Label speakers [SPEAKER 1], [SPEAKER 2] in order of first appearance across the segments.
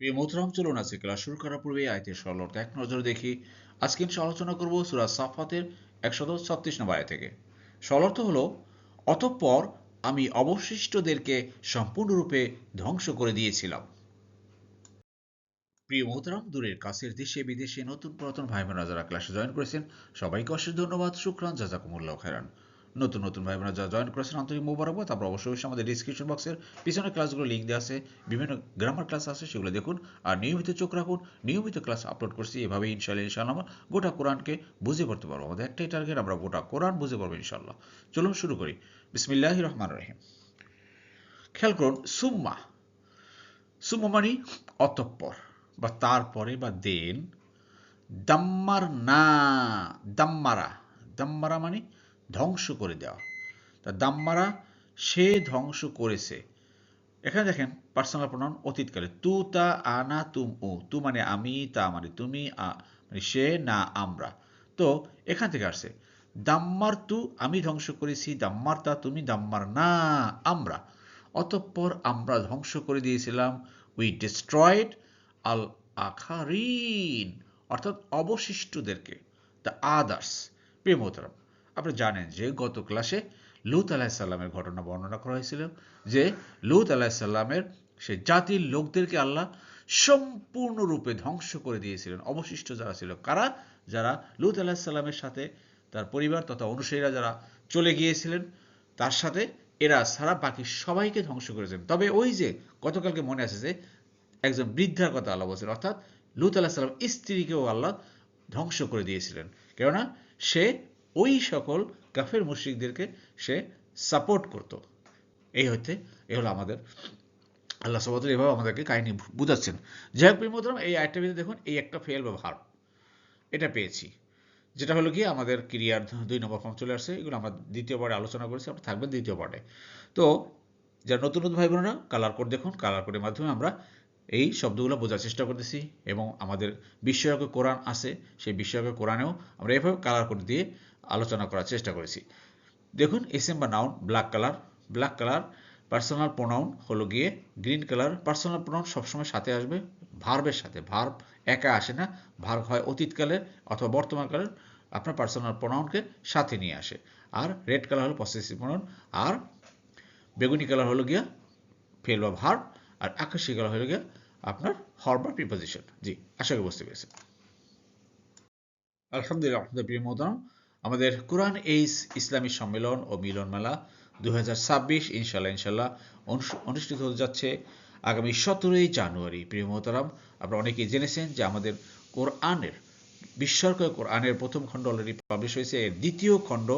[SPEAKER 1] প্রিয় মোহতরাম, চলুন আজকে ক্লাস শুরু করার পূর্বে আয়তের সরলতা এক নজর দেখি। আজকে ইনশা আলোচনা করব সুরা সাফাতের একশত ছত্রিশ নম্বর আয় থেকে। সরলর্থ হলো, অতঃপর আমি অবশিষ্টদেরকে সম্পূর্ণরূপে ধ্বংস করে দিয়েছিলাম। প্রিয় মোহতরাম, দূরের কাছের দেশে, বিদেশে নতুন পুরাতন ভাই বোনেরা যারা ক্লাসে জয়েন করেছেন, সবাইকে অশেষ ধন্যবাদ, শুক্রান, জাজাকুমুল্লাহ খেরান নতুন নতুন ভাই বোনেরা যারা জয়েন করেছেন, আন্তরিক মোবারকবাদ। তারপর অবশ্যই অবশ্যই আমাদের ডিসক্রিপশন বক্সের পিছনে ক্লাসগুলো লিঙ্ক দেওয়া আছে। বিভিন্ন গ্রামার ক্লাস আছে, সেগুলো দেখুন। আর নিয়মিত চোখ রাখুন, নিয়মিত ক্লাস আপলোড করছি। এভাবে ইনশাল্লাহ ইনশাল্লাহ আমরা গোটা কোরআনকে বুঝে পড়তে পারব। আমাদের একটাই টার্গেট আমরা গোটা কোরআন বুঝে পারব ইনশাল্লাহ চলুন শুরু করি। বিসমিল্লাহ রহমান রহিম। খেয়াল করুন, সুম্মা। সুম্মা মানে অতঃপর বা তারপরে বা দেন। দাম্মার না দাম্মারা। দাম্মারা মানে ধ্বংস করে দেওয়া। তা দাম্মারা সে ধ্বংস করেছে। এখানে দেখেন পার্সোনাল প্রনাউন অতীতকালে। তু, তা আনা তুম ও তু মানে আমি, তা মানে তুমি মানে সে, না, আমরা। তো এখান থেকে আসছে। দাম্মার তু, আমি ধ্বংস করেছি। দাম্মার তা, তুমি, দাম্মার না, আমরা। অতঃপর আমরা ধ্বংস করে দিয়েছিলাম। উই ডিস্ট্রয়েড আল আখারিন, অর্থাৎ অবশিষ্টদেরকে। দ্য আদার্স প্রেমতরাম আপনি জানেন যে গত ক্লাসে লুত আলাহিসাল্লামের ঘটনা বর্ণনা করা হয়েছিল যে লুত আলাহিসাল্লামের সে জাতির লোকদেরকে আল্লাহ সম্পূর্ণরূপে ধ্বংস করে দিয়েছিলেন। অবশিষ্ট যারা ছিল কারা? যারা লুত আলাহিসাল্লামের সাথে তার পরিবার তথা অনুসারীরা যারা চলে গিয়েছিলেন, তার সাথে এরা সারা বাকি সবাইকে ধ্বংস করেছেন। তবে ওই যে গতকালকে মনে আছে যে একজন বৃদ্ধার কথা আল্লাহ বলছেন, অর্থাৎ লুত আল্লাহ সাল্লাম স্ত্রীকেও আল্লাহ ধ্বংস করে দিয়েছিলেন। কেননা সে ওই সকল কাফের মুশ্রিকদেরকে সে সাপোর্ট করত। এই হতে এ হলো আমাদের, আল্লাহ সবাদের এভাবে আমাদেরকে কাহিনী বুঝাচ্ছেন। যাই হোক প্রিমোদরম এই আয়টার ভিতরে দেখুন, এই একটা ফেল বা ভার এটা পেয়েছি। যেটা হলো কি আমাদের ক্রিয়ার দুই নম্বর ফর্ম চলে আসছে, এগুলো আমরা দ্বিতীয় পার্টে আলোচনা করেছি আপনার থাকবেন দ্বিতীয় পার্টে তো, যারা নতুন নতুন ভাই বোনেরা কালার কোড দেখুন কালার কোডের মাধ্যমে আমরা এই শব্দগুলো বোঝার চেষ্টা করতেছি এবং আমাদের বিশ্বয়কে কোরআন আছে, সেই বিশ্বয়কে কোরআনেও আমরা এভাবে কালার কোড দিয়ে আলোচনা করার চেষ্টা করেছি। দেখুন, SM noun black colour black colour personal pronoun হলো গিয়ে গ্রিন কালার পার্সোনাল প্রোনাউন সবসময় সাথে আসবে ভার্বের সাথে। ভার্ব একা আসে না ভার্ব হয় অতীতকালের অথবা বর্তমানকালের, আপনার পার্সোনাল প্রোনাউনকে সাথে নিয়ে আসে। আর রেড কালার হলো পসেসিভ প্রোনাউন আর বেগুনি কালার হলো গিয়া ফেল বা ভার্ব আর আকাশি কালার হলো গিয়া আপনার হর বা প্রিপোজিশন জি, আশা করি বুঝতে পেরেছেন। আলহামদুলিল্লাহ, আপনাদের প্রিয় মোহতারাম আমাদের কোরআন এইস ইসলামী সম্মেলন ও মিলন মেলা দু হাজার ছাব্বিশ ইনশাল্লাহ ইনশাল্লাহ অনুষ্ঠিত হতে যাচ্ছে আগামী সতেরোই জানুয়ারি। প্রিয় মোহতারাম, আপনারা অনেকেই জেনেছেন যে আমাদের কোরআনের বিশ্বর্কয় কোরআনের প্রথম খণ্ড অলরেডি পাবলিশ হয়েছে। এর দ্বিতীয় খণ্ড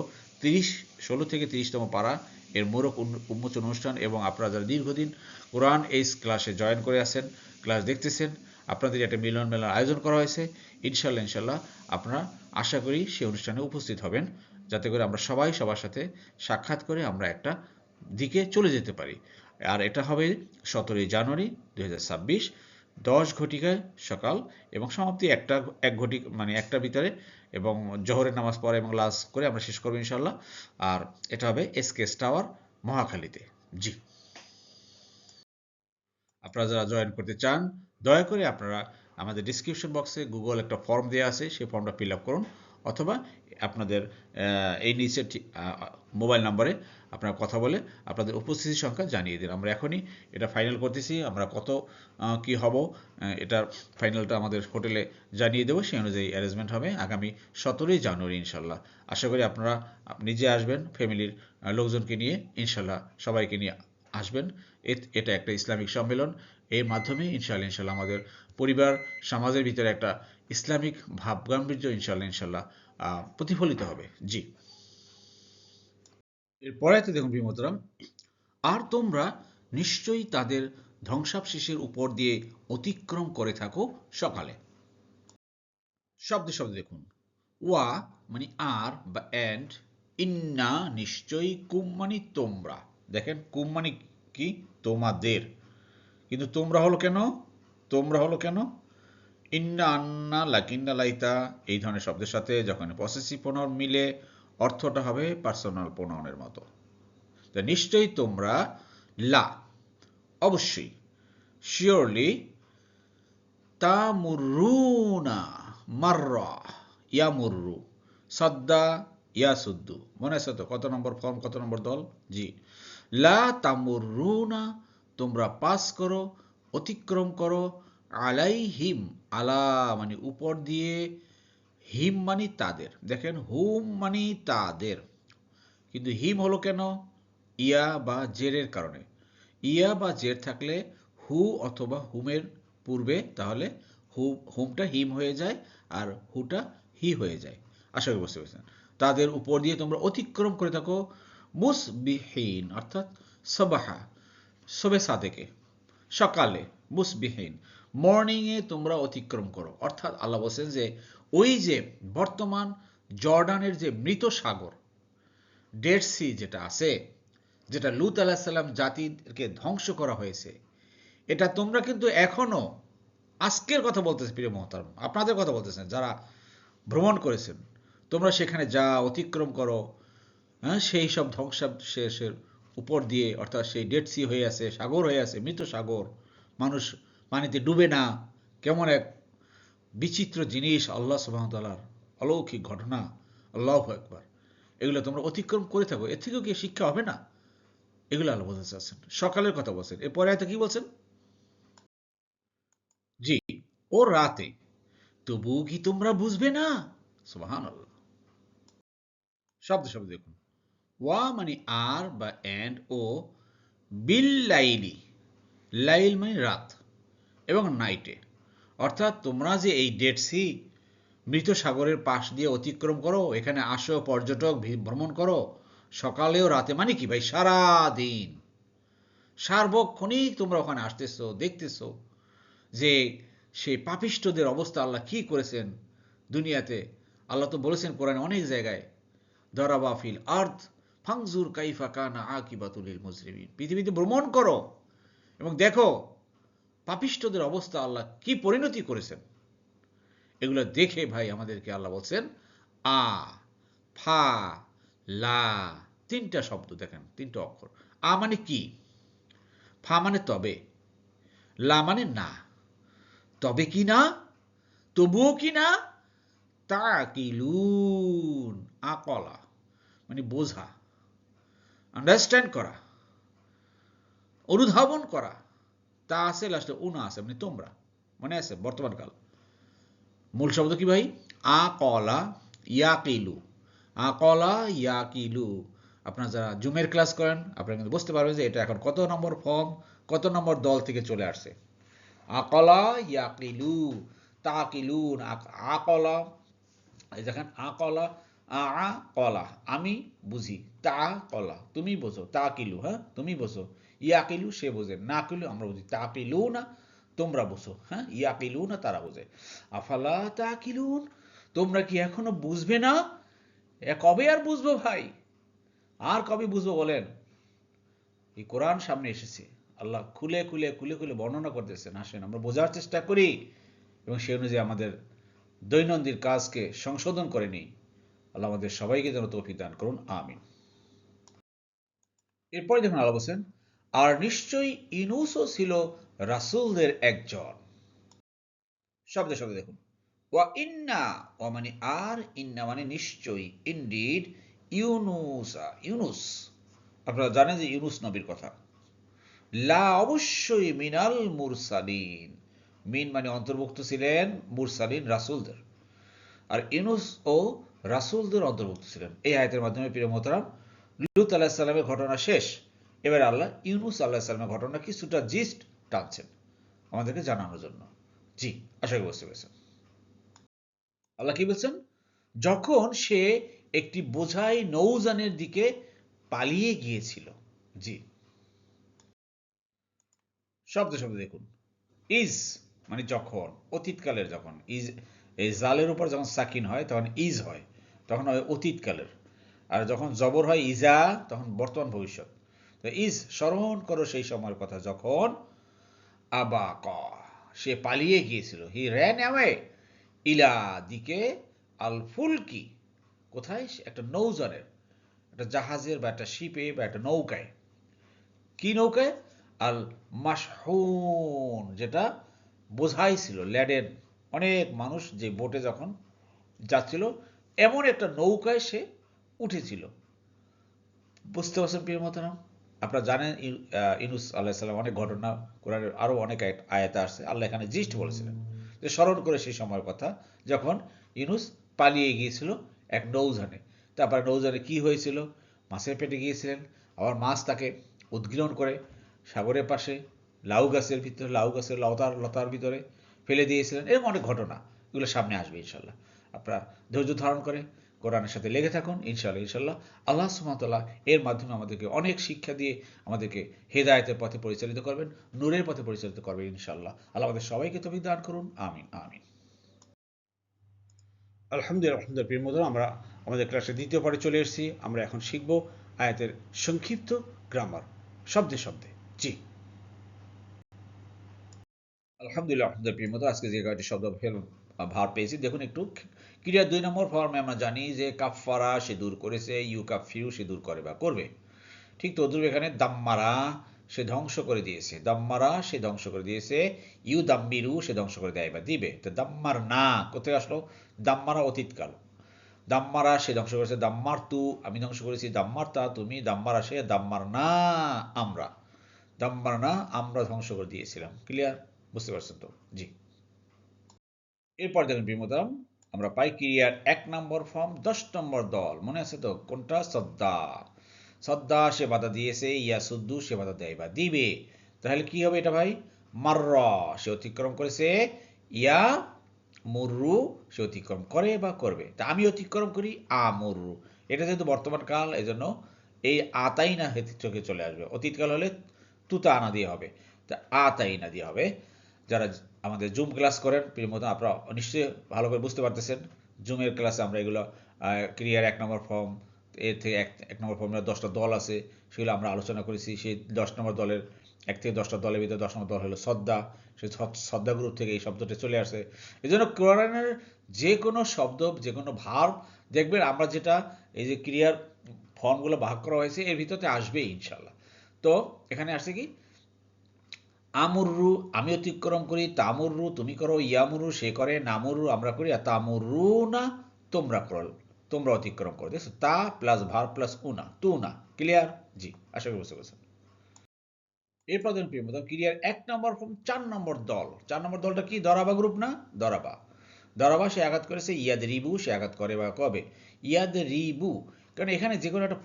[SPEAKER 1] তিরিশ, ষোলো থেকে তিরিশতম পাড়া এর মোরক উন্মোচন অনুষ্ঠান এবং আপনারা যারা দীর্ঘদিন কোরআন এইস ক্লাসে জয়েন করে আছেন, ক্লাস দেখতেছেন আপনাদের একটা মিলন মেলার আয়োজন করা হয়েছে। ইনশাল্লাহ ইনশাল্লাহ আপনারা আশা করি সেই অনুষ্ঠানে উপস্থিত হবেন। যাতে করে আমরা সবাই সবার সাথে সাক্ষাৎ করে আমরা একটা দিকে চলে যেতে পারি। আর এটা হবে সতেরোই জানুয়ারি দুই দশ ঘটিকায় সকাল এবং সমাপ্তি একটা, এক ঘটি মানে একটার ভিতরে এবং জহরের নামাজ পড়ে এবং লাস করে আমরা শেষ করব ইনশাল্লাহ আর এটা হবে এসকেস টাওয়ার মহাখালীতে। জি। আপনারা যারা জয়েন করতে চান দয়া করে আপনারা আমাদের ডিসক্রিপশন বক্সে গুগল একটা ফর্ম দেওয়া আছে, সেই ফর্মটা ফিল আপ করুন অথবা আপনাদের এই নিচের মোবাইল নাম্বারে আপনারা কথা বলে আপনাদের উপস্থিতির সংখ্যা জানিয়ে দিন। আমরা এখনই এটা ফাইনাল করতেছি, আমরা কত কি হব এটার ফাইনালটা আমাদের হোটেলে জানিয়ে দেবো, সেই অনুযায়ী অ্যারেঞ্জমেন্ট হবে আগামী সতেরোই জানুয়ারি ইনশাল্লাহ। আশা করি আপনারা নিজে আসবেন ফ্যামিলির লোকজনকে নিয়ে, ইনশাল্লাহ সবাইকে নিয়ে আসবেন। এটা একটা ইসলামিক সম্মেলন। এর মাধ্যমে ইনশাল্লাহ ইনশাল্লাহ আমাদের পরিবার, সমাজের ভিতরে একটা ইসলামিক ভাব গাম্ভীর্য ইনশাল্লাহ ইনশাল্লাহ প্রতিফলিত হবে। জি। এরপরে দেখুন বিমতরাম আর তোমরা নিশ্চয়ই তাদের ধ্বংসাবশেষের উপর দিয়ে অতিক্রম করে থাকো সকালে। শব্দে শব্দে দেখুন। ওয়া মানে আর বা অ্যান্ড ইন্না নিশ্চয়ই কুম মানে তোমরা। দেখেন, কুম মানে কি? তোমাদের। কিন্তু তোমরা হলো কেন? তোমরা হলো কেন? ইন্না আন্না লাকিন্না লাইতা, এই ধরনের শব্দের সাথে যখন পসেসিভ প্রোনাউন মিলে, অর্থটা হবে পার্সোনাল প্রোনাউনের মতো। তা নিশ্চয়ই তোমরা লা, অবশ্যই। শিওরলি তামুরুনা মাররা ইয়ামুরু সদ্দা ইয়াসুদ্দু মনে আছে তো? কত নম্বর ফর্ম, কত নম্বর দল? জি। লা তামুরুনা, তোমরা পাস করো, অতিক্রম করো আলাই হিম আলা মানে উপর দিয়ে, হিম মানে তাদের। দেখেন, হুম মানে তাদের। কিন্তু হিম হলো কেন? ইয়া বা জেরের কারণে। ইয়া বা জের থাকলে হু অথবা হুমের পূর্বে তাহলে হু, হুমটা হিম হয়ে যায় আর হুটা হি হয়ে যায়। আশা করি বুঝতে পেরেছেন। তাদের উপর দিয়ে তোমরা অতিক্রম করে থাকো। মুসবিহীন, অর্থাৎ সবাহা, সবে সাদেকে, সকালে মুসবিহীন, মর্নিংয়ে তোমরা অতিক্রম করো। অর্থাৎ আল্লাহ বলছেন যে, ওই যে বর্তমান জর্ডানের যে মৃত সাগর, ডেড সি যেটা আছে, যেটা লুত আলাহ সাল্লাম জাতিকে ধ্বংস করা হয়েছে, এটা তোমরা কিন্তু এখনও আজকের কথা বলতেছে, প্রিয় মহতারম। আপনাদের কথা বলতেছেন যারা ভ্রমণ করেছেন। তোমরা সেখানে যা অতিক্রম করো হ্যাঁ সেই সব ধ্বংসাবশেষের উপর দিয়ে, অর্থাৎ সেই ডেড সি হয়ে আছে, সাগর হয়ে আছে, মৃত সাগর, মানুষ পানিতে ডুবে না। কেমন এক বিচিত্র জিনিস আল্লাহ সুবাহতালার অলৌকিক ঘটনা। আল্লাহ একবার এগুলো তোমরা অতিক্রম করে থাকো। এর থেকেও কি শিক্ষা হবে না? এগুলো আল্লাহ বলতে চাচ্ছেন। সকালের কথা বলছেন। এরপরে হয়তো কি বলছেন? জি ও রাতে, তবুও কি তোমরা বুঝবে না? সুবাহান আল্লাহ শব্দ শব্দ দেখুন। ওয়া মানে আর বা অ্যান্ড ও বিল লাইলি। লাইল মানে রাত এবং নাইটে। অর্থাৎ তোমরা যে এই ডেড সি মৃত সাগরের পাশ দিয়ে অতিক্রম করো, এখানে আসো, পর্যটক ভ্রমণ করো, সকালেও রাতে মানে কি ভাই? সারা দিন সার্বক্ষণিক তোমরা ওখানে আসতেছো, দেখতেছো যে সেই পাপিষ্টদের অবস্থা আল্লাহ কি করেছেন দুনিয়াতে। আল্লাহ তো বলেছেন কোরআনে অনেক জায়গায় দরাবাফিল আর্থ ফাংজুর কাইফা কানা আকিবাতুলিল মুসলিমিন পৃথিবীতে ভ্রমণ করো এবং দেখো পাপিষ্টদের অবস্থা আল্লাহ কি পরিণতি করেছেন। এগুলো দেখে ভাই আমাদেরকে আল্লাহ বলছেন, আ, ফা, লা, তিনটা শব্দ দেখেন, তিনটা অক্ষর। আ মানে কি? ফা মানে তবে, লা মানে না। তবে কি না? তবুও কি না? তা কিলুন আকলা মানে বোঝা আন্ডারস্ট্যান্ড করা, অনুধাবন করা, তা আছে লাস্টে উনা আছে মানে তোমরা, মনে আছে বর্তমান কাল। মূল শব্দ কি ভাই? আ কলা ইয়া কিলু আ ইয়া কিলু আপনারা যারা জুমের ক্লাস করেন, আপনারা কিন্তু বুঝতে পারবেন যে এটা এখন কত নম্বর ফর্ম কত নম্বর দল থেকে চলে আসছে। আকলা ইয়াকিলু, তাকিলুন আকলা, এই দেখেন, আকলা আ কলা আমি বুঝি। তা কলা তুমি বোঝো। তা কিলু হ্যাঁ? তুমি বোঝো। ইয়া কিলু সে বোঝে। না কিলু আমরা বুঝি। তা কিলু না তোমরা বোঝো। হ্যাঁ? ইয়া কিলু না তারা বোঝে। আফালা তা কিলুন তোমরা কি এখনও বুঝবে না? কবে আর বুঝব ভাই? আর কবে বুঝব বলেন? এই কোরআন সামনে এসেছে। আল্লাহ খুলে খুলে খুলে খুলে বর্ণনা করতেছেন। আসেন, আমরা বোঝার চেষ্টা করি এবং সেই অনুযায়ী আমাদের দৈনন্দিন কাজকে সংশোধন করে নিই। আল্লাহ আমাদের সবাইকে যেন তৌফিক দান করুন, আমিন। এরপরে দেখুন আল্লাহ বলছেন, আর নিশ্চয়ই ইনুসও ছিল রাসুলদের একজন। শব্দে শব্দে দেখুন, ওয়া ইন্না ও মানে আর, ইন্না মানে নিশ্চয়ই ইউনুসা, ইউনুস। আপনারা জানেন যে ইউনুস নবীর কথা। লা অবশ্যই মিনাল মুরসালিন। মিন মানে অন্তর্ভুক্ত ছিলেন মুরসালিন রাসুলদের। আর ইউনুস ও রাসুলদের অন্তর্ভুক্ত ছিলেন। এই আয়তের মাধ্যমে প্রিয় মোহতারাম, লুত আল্লাহ সাল্লামের ঘটনা শেষ। এবার আল্লাহ ইউনুস আল্লাহ সাল্লামের ঘটনা কিছুটা জিস্ট টানছেন আমাদেরকে জানানোর জন্য। জি, আশা করি বুঝতে পেরেছেন। আল্লাহ কি বলছেন? যখন সে একটি বোঝাই নৌজানের দিকে পালিয়ে গিয়েছিল, জি। শব্দ শব্দ দেখুন। ইজ মানে যখন, অতীতকালের যখন, ইজ, এই জালের উপর যখন সাকিন হয়, তখন ইজ হয়। তখন হয় অতীতকালের। আর যখন জবর হয় ইজা, তখন বর্তমান ভবিষ্যৎ। তো ইজ স্মরণ করো সেই সময়ের কথা, যখন আবা ক, সে পালিয়ে গিয়েছিল। হি র্যান অ্যাওয়ে ইলা দিকে আল ফুলকি। কোথায়? একটা নৌজনের, একটা জাহাজের বা একটা শিপে বা একটা নৌকায়। কি নৌকায়? আল মাসহুন যেটা বোঝাই ছিল। ল্যাডেন। অনেক মানুষ যে বোটে যখন যাচ্ছিল এমন একটা নৌকায় সে উঠেছিল। বুঝতে পারছেন প্রিয় মতারাম আপনারা জানেন ইনুস আল্লাহ সাল্লাম অনেক ঘটনা, কোরআনের আরও অনেক আয়াতে আসছে। আল্লাহ এখানে জিস্ট বলেছিলেন যে, স্মরণ করে সেই সময়ের কথা, যখন ইনুস পালিয়ে গিয়েছিল এক নৌজানে তারপরে নৌজানে কি হয়েছিল? মাছের পেটে গিয়েছিলেন। আবার মাছ তাকে উদ্গীরণ করে সাগরের পাশে, লাউ গাছের ভিতরে, লাউ গাছের লতার লতার ভিতরে ফেলে দিয়েছিলেন। এরকম অনেক ঘটনা, এগুলো সামনে আসবে ইনশাল্লাহ আপনারা ধৈর্য ধারণ করে কোরআনের সাথে লেগে থাকুন ইনশাল্লাহ ইনশাল্লাহ আল্লাহ সুমাতাল্লাহ এর মাধ্যমে আমাদেরকে অনেক শিক্ষা দিয়ে আমাদেরকে হেদায়তের পথে পরিচালিত করবেন, নূরের পথে পরিচালিত করবেন ইনশাল্লাহ আল্লাহ আমাদের সবাইকে তবে দান করুন, আমিন আমিন। আলহামদুলিল্লাহ আলহামদুলিল্লাহ প্রিয় মতো আমরা আমাদের ক্লাসে দ্বিতীয় পরে চলে এসেছি। আমরা এখন শিখব আয়াতের সংক্ষিপ্ত গ্রামার শব্দে শব্দে। জি। আলহামদুলিল্লাহ আলহামদুলিল্লাহ প্রিয় মতো আজকে যে কয়েকটি শব্দ ভার পেয়েছি, দেখুন একটু। ক্রিয়ার দুই নম্বর ফর্মে আমরা জানি যে কাফারা সে দূর করেছে, ইউ কাফিউ সে দূর করে বা করবে। ঠিক তদ্রুপ এখানে দাম্মারা সে ধ্বংস করে দিয়েছে। দাম্মারা সে ধ্বংস করে দিয়েছে, ইউ দাম্মিরু সে ধ্বংস করে দেয় বা দিবে। তো দাম্মার না কোথায় আসলো? দাম্মারা অতীতকাল। দাম্মারা সে ধ্বংস করেছে দাম্মার তু আমি ধ্বংস করেছি দাম্মার তা তুমি দাম্মারা সে দাম্মার না আমরা। দাম্মার না আমরা ধ্বংস করে দিয়েছিলাম। ক্লিয়ার বুঝতে পারছেন তো? জি। এরপর দেখুন বিমোদাম। আমরা পাই ক্রিয়ার এক নম্বর ফর্ম, দশ নম্বর দল। মনে আছে তো? কোনটা? সদ্দা। সদ্দা সে বাধা দিয়েছে, ইয়া সুদ্দু সে বাধা দেয় বা দিবে। তাহলে কি হবে এটা ভাই? মার্র, সে অতিক্রম করেছে, ইয়া মুররু, সে অতিক্রম করে বা করবে। তা আমি অতিক্রম করি, আ মুররু। এটা যেহেতু বর্তমান কাল এই জন্য এই আতাই না চোখে চলে আসবে। অতীতকাল হলে তুতা আনা দিয়ে হবে। তা আতাই না দিয়ে হবে। যারা আমাদের জুম ক্লাস করেন, প্রিয় মতো আপনারা নিশ্চয়ই ভালো করে বুঝতে পারতেছেন। জুমের ক্লাসে আমরা এগুলো ক্রিয়ার এক নম্বর ফর্ম এর থেকে এক এক নম্বর ফর্মের দশটা দল আছে, সেগুলো আমরা আলোচনা করেছি। সেই দশ নম্বর দলের, এক থেকে দশটা দলের ভিতরে দশ নম্বর দল হলো শ্রদ্ধা সেই শ্রদ্ধা গ্রুপ থেকে এই শব্দটি চলে আসে। এই জন্য কোরআনের যে কোনো শব্দ যে কোনো ভার দেখবেন আমরা যেটা, এই যে ক্রিয়ার ফর্মগুলো ভাগ করা হয়েছে, এর ভিতরে আসবেই ইনশাল্লাহ তো এখানে আসছে কি? আমুররু, আমি অতিক্রম করি, তামুররু, তুমি করো ইয়ামুরু সে করে নামুরু আমরা করি, আর তামুরু না, তোমরা করো, তোমরা অতিক্রম করো, দেখছ? তা প্লাস ভার প্লাস উনা তু না ক্লিয়ার জি, আশা করি বুঝতে পারছেন। এরপর ধরুন প্রিয় মতো ক্রিয়ার এক নম্বর ফর্ম চার নম্বর দল। চার নম্বর দলটা কি? দরাবা গ্রুপ না? দরাবা। দরাবা, সে আঘাত করেছে ইয়াদ রিবু সে আঘাত করে বা কবে? ইয়াদ রিবু কারণ এখানে যে কোনো একটা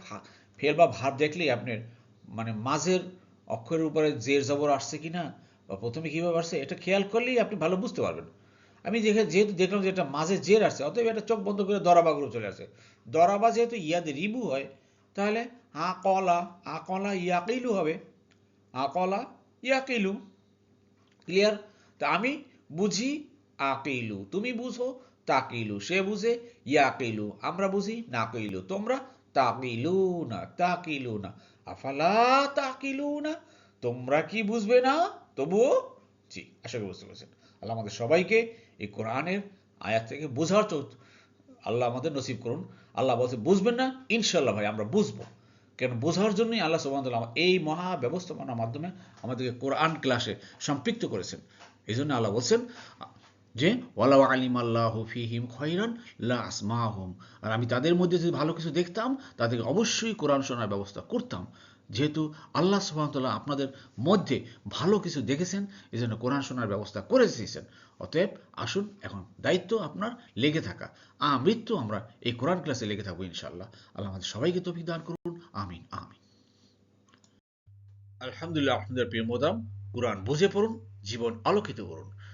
[SPEAKER 1] ফেল বা ভাব দেখলেই আপনার মানে মাঝের অক্ষরের উপরে জের জবর আসছে কি না বা প্রথমে কীভাবে আসছে, এটা খেয়াল করলেই আপনি ভালো বুঝতে পারবেন। আমি যেহেতু দেখলাম যে এটা মাঝে জের আসছে, অতএব এটা চোখ বন্ধ করে দরাবাগুলো চলে আসে। দরাবা যেহেতু ইয়াদ রিবু হয়, তাহলে আ কলা আ কলা ইয়াকিলু হবে। আ কলা ইয়াকিলু। ক্লিয়ার তা আমি বুঝি আকিলু, তুমি বুঝো তাকিলু, সে বুঝে ইয়াকিলু, আমরা বুঝি না নাকিলু, তোমরা তাকিলু না তাকিলু না আফালা তোমরা কি বুঝবে না? তবুও, জি, আশা করি বুঝতে পারছেন। আল্লাহ আমাদের সবাইকে এই কোরআনের আয়াত থেকে বোঝার আল্লাহ আমাদের নসিব করুন। আল্লাহ বলছে, বুঝবেন না? ইনশাল্লাহ ভাই, আমরা বুঝব। কেন বোঝার জন্যই আল্লাহ সুবাহ এই মহা ব্যবস্থাপনার মাধ্যমে আমাদেরকে কোরআন ক্লাসে সম্পৃক্ত করেছেন। এই জন্য আল্লাহ বলছেন যে ওয়ালা আলিম আল্লাহ ফিহিম খৈরান লা আসমাহুম। আর আমি তাদের মধ্যে যদি ভালো কিছু দেখতাম, তাদেরকে অবশ্যই কোরআন শোনার ব্যবস্থা করতাম। যেহেতু আল্লাহ সুহামতাল্লাহ আপনাদের মধ্যে ভালো কিছু দেখেছেন এই জন্য কোরআন শোনার ব্যবস্থা করে দিয়েছেন। অতএব আসুন, এখন দায়িত্ব আপনার লেগে থাকা। আমৃত্যু আমরা এই কোরআন ক্লাসে লেগে থাকব ইনশাল্লাহ আল্লাহ আমাদের সবাইকে তফিক দান করুন। আমিন আমিন। আলহামদুলিল্লাহ আপনাদের প্রিয় মোদাম, কোরআন বুঝে পড়ুন, জীবন আলোকিত করুন।